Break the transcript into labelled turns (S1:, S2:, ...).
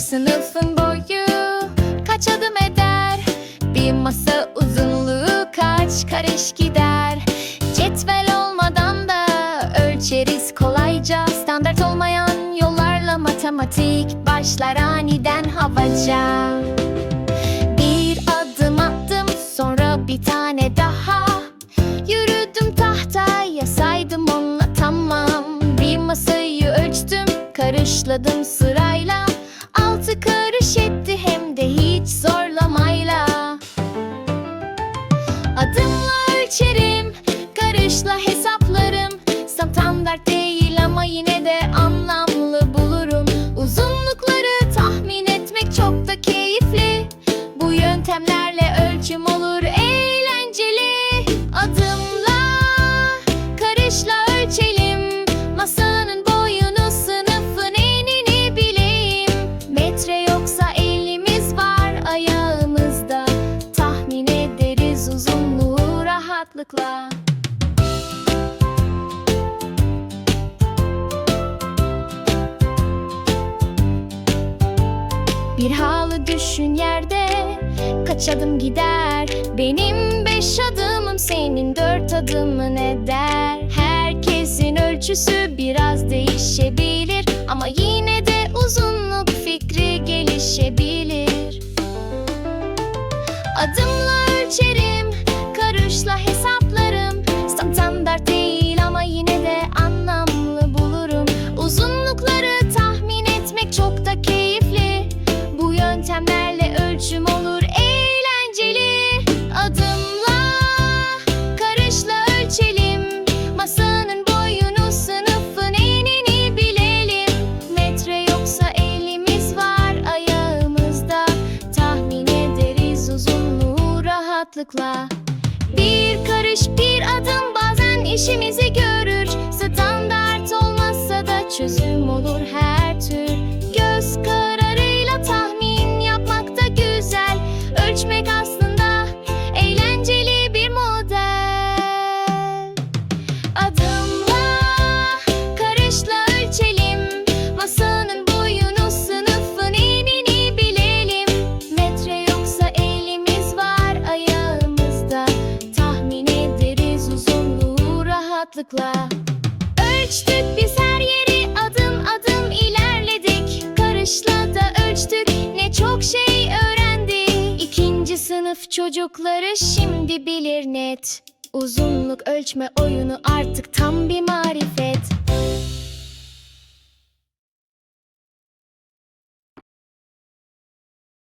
S1: sınıfın boyu kaç adım eder? Bir masa uzunluğu kaç karış gider? Cetvel olmadan da ölçeriz kolayca. Standart olmayan yollarla matematik başlar aniden havaca. Bir adım attım sonra bir tane daha. Yürüdüm tahtaya saydım onunla tamam. Bir masayı ölçtüm karışladım sırayla Adımla ölçerim, karışla hesaplarım. Standart değil ama yine de anlamlı bulurum. Uzunlukları tahmin etmek çok da keyifli. Bu yöntemlerle ölçüm olur eğlenceli. Adımla, rahatlıkla. Bir halı düşün yerde Kaç adım gider? Benim beş adımım senin dört adımın eder. Herkesin ölçüsü biraz değişebilir Ama yine de uzunluk fikri gelişebilir. Adımla ölçerim, rahatlıkla. Bir karış bir adım bazen işimizi görür. Standart olmazsa da çözüm olur her tür rahatlıkla. Ölçtük biz her yeri adım adım ilerledik. Karışla da ölçtük ne çok şey öğrendik. İkinci sınıf çocukları şimdi bilir net. Uzunluk ölçme oyunu artık tam bir marifet